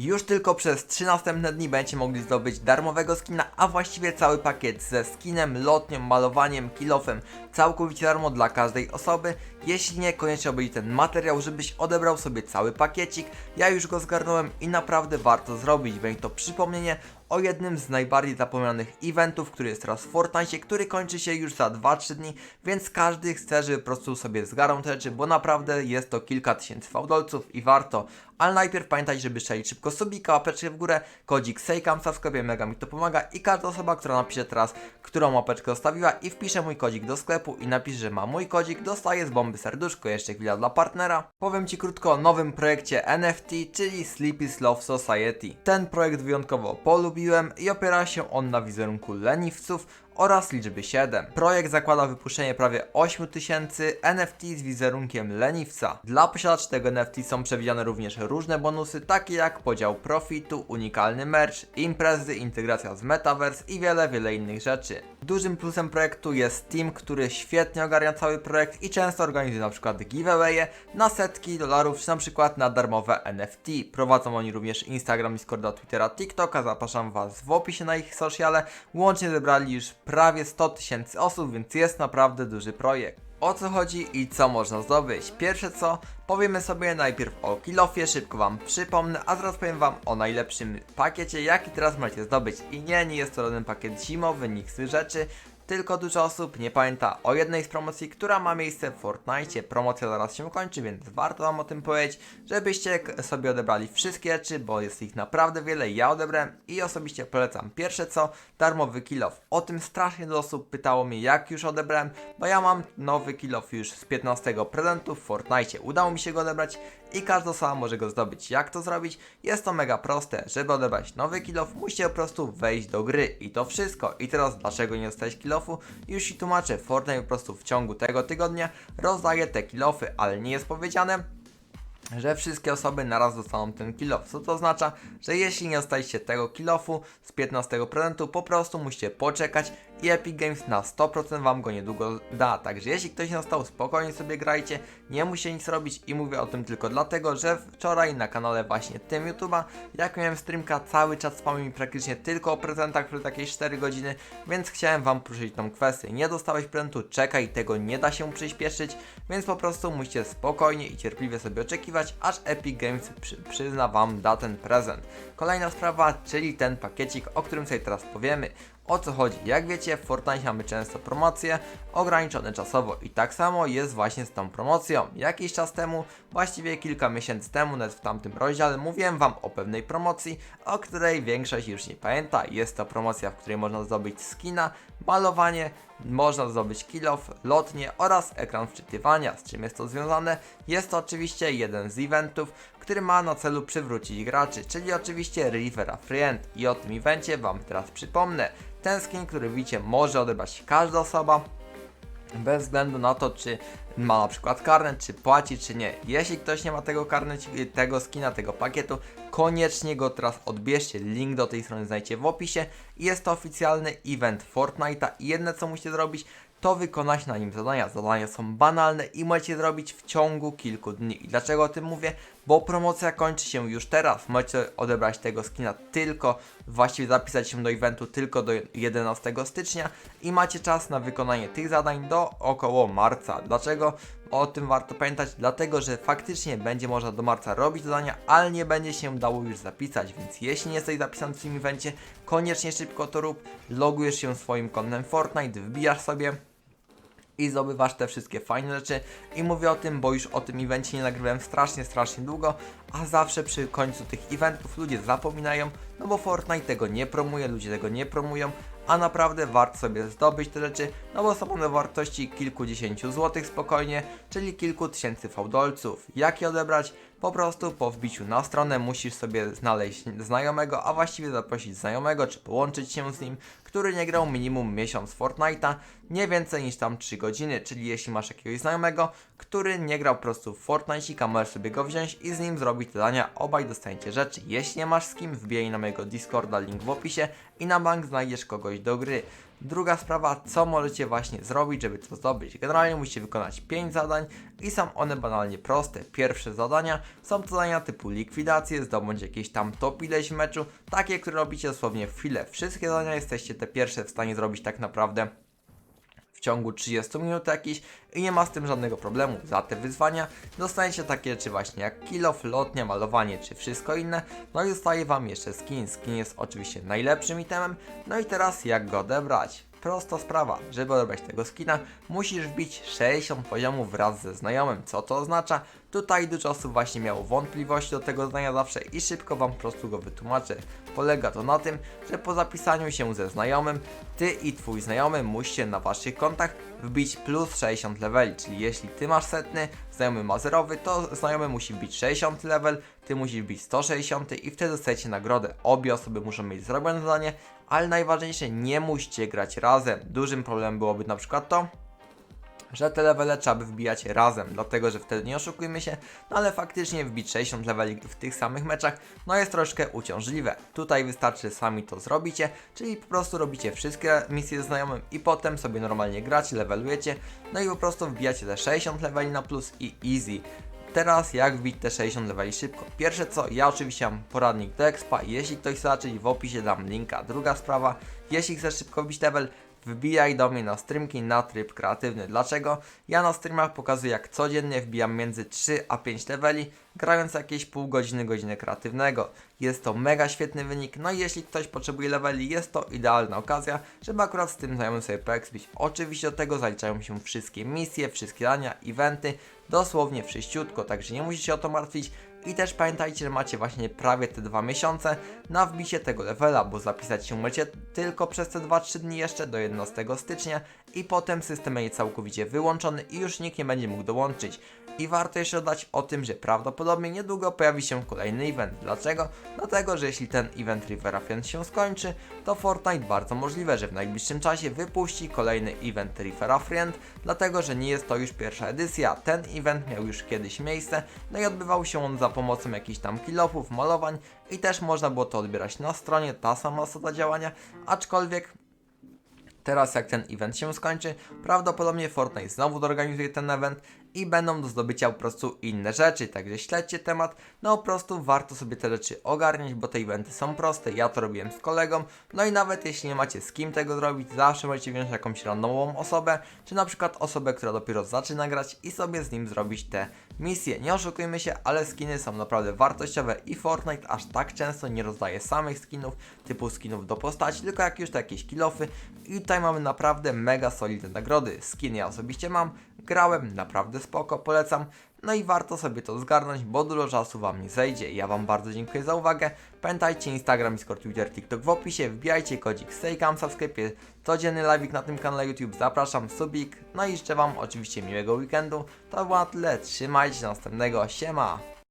Już tylko przez 3 następne dni będziecie mogli zdobyć darmowego skina, a właściwie cały pakiet ze skinem, lotnią, malowaniem, kilofem, całkowicie darmo dla każdej osoby. Jeśli nie, koniecznie obejrzyj ten materiał, żebyś odebrał sobie cały pakiecik. Ja już go zgarnąłem i naprawdę warto zrobić. Będzie to przypomnienie o jednym z najbardziej zapomnianych eventów, który jest teraz w Fortnite, który kończy się już za 2-3 dni, więc każdy chce, żeby po prostu sobie zgarnął te rzeczy, bo naprawdę jest to kilka tysięcy fałdolców i warto. Ale najpierw pamiętaj, żeby strzelić szybko subika, łapeczkę w górę, kodzik SEJKAMSA w sklepie, mega mi to pomaga i każda osoba, która napisze teraz, którą łapeczkę zostawiła i wpisze mój kodzik do sklepu i napisze, że ma mój kodzik, dostaje z bomby serduszko, jeszcze chwila dla partnera. Powiem Ci krótko o nowym projekcie NFT, czyli Sleepy's Love Society. Ten projekt wyjątkowo i opiera się on na wizerunku leniwców oraz liczby 7. Projekt zakłada wypuszczenie prawie 8000 NFT z wizerunkiem leniwca. Dla posiadaczy tego NFT są przewidziane również różne bonusy, takie jak podział profitu, unikalny merch, imprezy, integracja z Metaverse i wiele, wiele innych rzeczy. Dużym plusem projektu jest team, który świetnie ogarnia cały projekt i często organizuje przykład giveawaye na setki dolarów, czy przykład na darmowe NFT. Prowadzą oni również Instagram, Discorda, Twittera, TikToka, zapraszam Was w opisie na ich sociale. Łącznie zebrali już prawie 100 tysięcy osób, więc jest naprawdę duży projekt. O co chodzi i co można zdobyć? Pierwsze co, powiemy sobie najpierw o kilofie, szybko Wam przypomnę, a zaraz powiem Wam o najlepszym pakiecie, jaki teraz możecie zdobyć. I nie, nie jest to żaden pakiet zimowy, nikt z rzeczy, tylko dużo osób nie pamięta o jednej z promocji, która ma miejsce w Fortnite. Promocja zaraz się kończy, więc warto Wam o tym powiedzieć, żebyście sobie odebrali wszystkie rzeczy, bo jest ich naprawdę wiele. Ja odebrałem i osobiście polecam. Pierwsze co, darmowy kill off. O tym strasznie dużo osób pytało mnie, jak już odebrałem, bo ja mam nowy kill off już z 15 prezentu w Fortnite. Udało mi się go odebrać i każda osoba może go zdobyć. Jak to zrobić? Jest to mega proste. Żeby odebrać nowy kill off, musicie po prostu wejść do gry i to wszystko. I teraz dlaczego nie dostałeś kill offu? Już ci tłumaczę. Fortnite po prostu w ciągu tego tygodnia rozdaje te kill offy, ale nie jest powiedziane, że wszystkie osoby naraz dostaną ten kill off. Co to oznacza? Że jeśli nie dostaliście tego kill offu z 15 prezentu, po prostu musicie poczekać i Epic Games na 100% wam go niedługo da. Także jeśli ktoś nie dostał, spokojnie sobie grajcie, nie musicie nic robić i mówię o tym tylko dlatego, że wczoraj na kanale właśnie tym YouTube'a, jak miałem streamka, cały czas spamił mi praktycznie tylko o prezentach przez jakieś 4 godziny, więc chciałem wam poruszyć tą kwestię. Nie dostałeś prezentu, czekaj, tego nie da się przyspieszyć, więc po prostu musicie spokojnie i cierpliwie sobie oczekiwać, aż Epic Games przy, przyzna wam da ten prezent. Kolejna sprawa, czyli ten pakiecik, o którym sobie teraz powiemy. O co chodzi? Jak wiecie, w Fortnite mamy często promocje ograniczone czasowo i tak samo jest właśnie z tą promocją. Jakiś czas temu, właściwie kilka miesięcy temu, nawet w tamtym rozdziale, mówiłem Wam o pewnej promocji, o której większość już nie pamięta. Jest to promocja, w której można zdobyć skina, malowanie, można zdobyć kill off, lotnie oraz ekran wczytywania. Z czym jest to związane? Jest to oczywiście jeden z eventów, który ma na celu przywrócić graczy, czyli oczywiście Rivera Friend. I o tym evencie Wam teraz przypomnę. Ten skin, który widzicie, może odebrać każda osoba, bez względu na to, czy ma na przykład karnet, czy płaci, czy nie. Jeśli ktoś nie ma tego karnet, tego skina, tego pakietu, koniecznie go teraz odbierzcie. Link do tej strony znajdziecie w opisie. Jest to oficjalny event Fortnite'a i jedne co musicie zrobić, to wykonać na nim zadania. Zadania są banalne i możecie zrobić w ciągu kilku dni. I dlaczego o tym mówię? Bo promocja kończy się już teraz. Możecie odebrać tego skina tylko, właściwie zapisać się do eventu tylko do 11 stycznia i macie czas na wykonanie tych zadań do około marca. Dlaczego? O tym warto pamiętać, dlatego że faktycznie będzie można do marca robić zadania, ale nie będzie się dało już zapisać, więc jeśli nie jesteś zapisany w tym evencie, koniecznie szybko to rób, logujesz się swoim kontem Fortnite, wbijasz sobie i zdobywasz te wszystkie fajne rzeczy i mówię o tym, bo już o tym evencie nie nagrywałem strasznie, strasznie długo, a zawsze przy końcu tych eventów ludzie zapominają, no bo Fortnite tego nie promuje, ludzie tego nie promują, a naprawdę warto sobie zdobyć te rzeczy, no bo są one wartości kilkudziesięciu złotych spokojnie, czyli kilku tysięcy fałdolców. Jak je odebrać? Po prostu po wbiciu na stronę musisz sobie znaleźć znajomego, a właściwie zaprosić znajomego, czy połączyć się z nim, który nie grał minimum miesiąc Fortnite'a, nie więcej niż tam 3 godziny, czyli jeśli masz jakiegoś znajomego, który nie grał po prostu w Fortnite'ika, możesz sobie go wziąć i z nim zrobić zadania, obaj dostaniecie rzeczy. Jeśli nie masz z kim, wbijaj na mojego Discorda, link w opisie i na bank znajdziesz kogoś do gry. Druga sprawa, co możecie właśnie zrobić, żeby to zdobyć. Generalnie musicie wykonać 5 zadań i są one banalnie proste. Pierwsze zadania są to zadania typu likwidacje, zdobądź jakieś tam top ileś w meczu, takie, które robicie dosłownie w chwilę. Wszystkie zadania jesteście te pierwsze w stanie zrobić tak naprawdę w ciągu 30 minut jakiś i nie ma z tym żadnego problemu. Za te wyzwania dostaniecie takie rzeczy właśnie jak kilof, lotnia, malowanie czy wszystko inne. No i zostaje Wam jeszcze skin. Skin jest oczywiście najlepszym itemem. No i teraz jak go odebrać? Prosta sprawa, żeby odebrać tego skina, musisz wbić 60 poziomów wraz ze znajomym. Co to oznacza? Tutaj dużo osób właśnie miało wątpliwości do tego zdania zawsze i szybko Wam po prostu go wytłumaczę. Polega to na tym, że po zapisaniu się ze znajomym, Ty i Twój znajomy musicie na Waszych kontach wbić plus 60 leveli, czyli jeśli Ty masz setny, znajomy ma zerowy, to znajomy musi wbić 60 level, Ty musisz wbić 160 i wtedy dostajecie nagrodę. Obie osoby muszą mieć zrobione zadanie, ale najważniejsze, nie musicie grać razem. Dużym problemem byłoby na przykład to, że te levele trzeba by wbijać razem, dlatego że wtedy nie oszukujmy się, no ale faktycznie wbić 60 leveli w tych samych meczach, no jest troszkę uciążliwe. Tutaj wystarczy, sami to zrobicie, czyli po prostu robicie wszystkie misje znajomym i potem sobie normalnie gracie, levelujecie, no i po prostu wbijacie te 60 leveli na plus i easy. Teraz jak wbić te 60 leveli szybko? Pierwsze co, ja oczywiście mam poradnik do expa jeśli ktoś chce zacząć, w opisie dam linka. Druga sprawa, jeśli chcesz szybko wbić level, wbijaj do mnie na streamki na tryb kreatywny. Dlaczego? Ja na streamach pokazuję jak codziennie wbijam między 3 a 5 leveli, grając jakieś pół godziny, godzinę kreatywnego. Jest to mega świetny wynik, no i jeśli ktoś potrzebuje leveli, jest to idealna okazja, żeby akurat z tym znajomym sobie poekspić. Oczywiście do tego zaliczają się wszystkie misje, wszystkie dania, eventy, dosłownie wszyściutko, także nie musicie o to martwić. I też pamiętajcie, że macie właśnie prawie te dwa miesiące na wbicie tego levela, bo zapisać się możecie tylko przez te 2-3 dni jeszcze do 11 stycznia i potem system będzie całkowicie wyłączony i już nikt nie będzie mógł dołączyć. I warto jeszcze dodać o tym, że prawdopodobnie niedługo pojawi się kolejny event. Dlaczego? Dlatego, że jeśli ten event Rivera Friends się skończy, to Fortnite bardzo możliwe, że w najbliższym czasie wypuści kolejny event Rivera Friend, dlatego, że nie jest to już pierwsza edycja. Ten event miał już kiedyś miejsce, no i odbywał się on za pomocą jakichś tam kilofów, malowań i też można było to odbierać na stronie, ta sama zasada działania, aczkolwiek Teraz jak ten event się skończy, prawdopodobnie Fortnite znowu zorganizuje ten event i będą do zdobycia po prostu inne rzeczy, także śledźcie temat, no po prostu warto sobie te rzeczy ogarniać, bo te eventy są proste, ja to robiłem z kolegą, no i nawet jeśli nie macie z kim tego zrobić, zawsze możecie wziąć jakąś randomową osobę, czy na przykład osobę, która dopiero zaczyna grać i sobie z nim zrobić te misje. Nie oszukujmy się, ale skiny są naprawdę wartościowe i Fortnite aż tak często nie rozdaje samych skinów, typu skinów do postaci, tylko jak już to jakieś kilofy i tutaj mamy naprawdę mega solidne nagrody. Skiny ja osobiście mam, grałem, naprawdę spoko, polecam. No i warto sobie to zgarnąć, bo dużo czasu Wam nie zejdzie. Ja Wam bardzo dziękuję za uwagę. Pamiętajcie Instagram, Discord, Twitter, TikTok w opisie. Wbijajcie kodzik STAYCAMSA w sklepie. Codzienny live'ik na tym kanale YouTube. Zapraszam, subik. No i życzę Wam oczywiście miłego weekendu. To było na tyle. Trzymajcie się następnego. Siema!